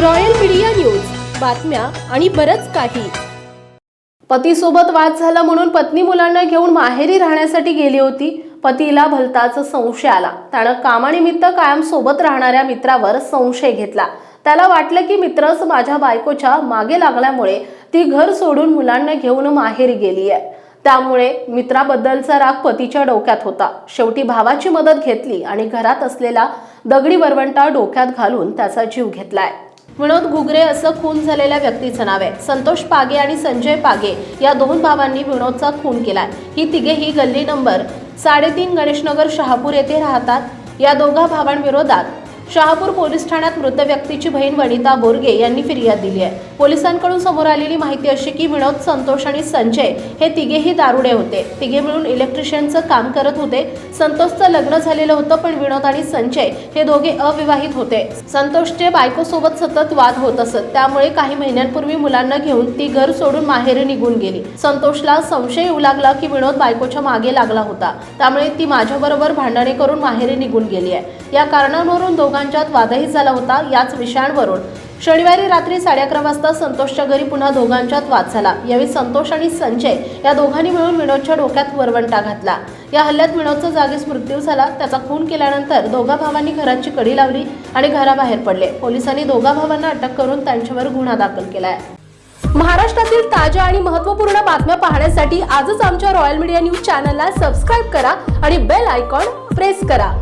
Royal media news. बातम्या आणि बरच काही. पतीसोबत वाद झाला म्हणून पत्नी मुलांना घेऊन माहेरी राहण्यासाठी गेली होती. पतीला भलताच संशय आला. त्यानं कामानिमित्त कायम सोबत राहणाऱ्या मित्रावर संशय घेतला. त्याला वाटलं की मित्रच माझ्या बायकोच्या मागे लागल्यामुळे ती घर सोडून मुलांना घेऊन माहेरी गेली आहे त्यामुळे मित्राबद्दलचा राग पतीच्या डोक्यात होता. शेवटी भावाची मदत घेतली आणि घरात असलेला दगडी वरवंटा डोक्यात घालून त्याचा जीव घेतलाय. विनोद घुगरे असं खून झालेल्या व्यक्तीचं नाव आहे. संतोष पागे आणि संजय पागे या दोन भावांनी विनोदचा खून केलाय. ही तिघेही गल्ली नंबर साडेतीन गणेशनगर शहापूर येथे राहतात. या दोघा भावांविरोधात शहापूर पोलीस ठाण्यात मृत व्यक्तीची बहीण वनिता बोरगे यांनी फिर्याद दिली आहे. पोलिसांकडून समोर आलेली माहिती अशी की विनोद संतोष आणि संजय हे तिघेही दारुडे होते. तिघे मिळून इलेक्ट्रिशियनचं काम करत होते. संतोषचं लग्न झालेलं होतं पण विनोद आणि संजय हे दोघे अविवाहित होते. संतोषचे बायकोसोबत सतत वाद होत असत. त्यामुळे काही महिन्यांपूर्वी मुलांना घेऊन ती घर सोडून माहेरी निघून गेली. संतोषला संशय येऊ लागला की विनोद बायकोच्या मागे लागला होता. त्यामुळे ती माझ्याबरोबर भांडणे करून माहेरी निघून गेली आहे. या कारणांवरून दोघांच्यात वादही झाला होता. याच विषयांवरून शनिवारी रात्री साडे अकरा वाजता संतोषच्या घरी पुन्हा दोघांच्यात वाद झाला. यावेळी संतोष आणि संजय या दोघांनी मिळून विनोदच्या डोक्यात वरवंटा घातला. या हल्ल्यात विनोदचा जागीच मृत्यू झाला. त्याचा खून केल्यानंतर दोघा भावांनी घरांची कडी लावली आणि घराबाहेर पडले. पोलिसांनी दोघा भावांना अटक करून त्यांच्यावर गुन्हा दाखल केलाय. महाराष्ट्रातील ताज्या आणि महत्त्वपूर्ण बातम्या पाहण्यासाठी आजच आमच्या रॉयल मीडिया न्यूज चॅनलला सबस्क्राईब करा आणि बेल आयकॉन प्रेस करा.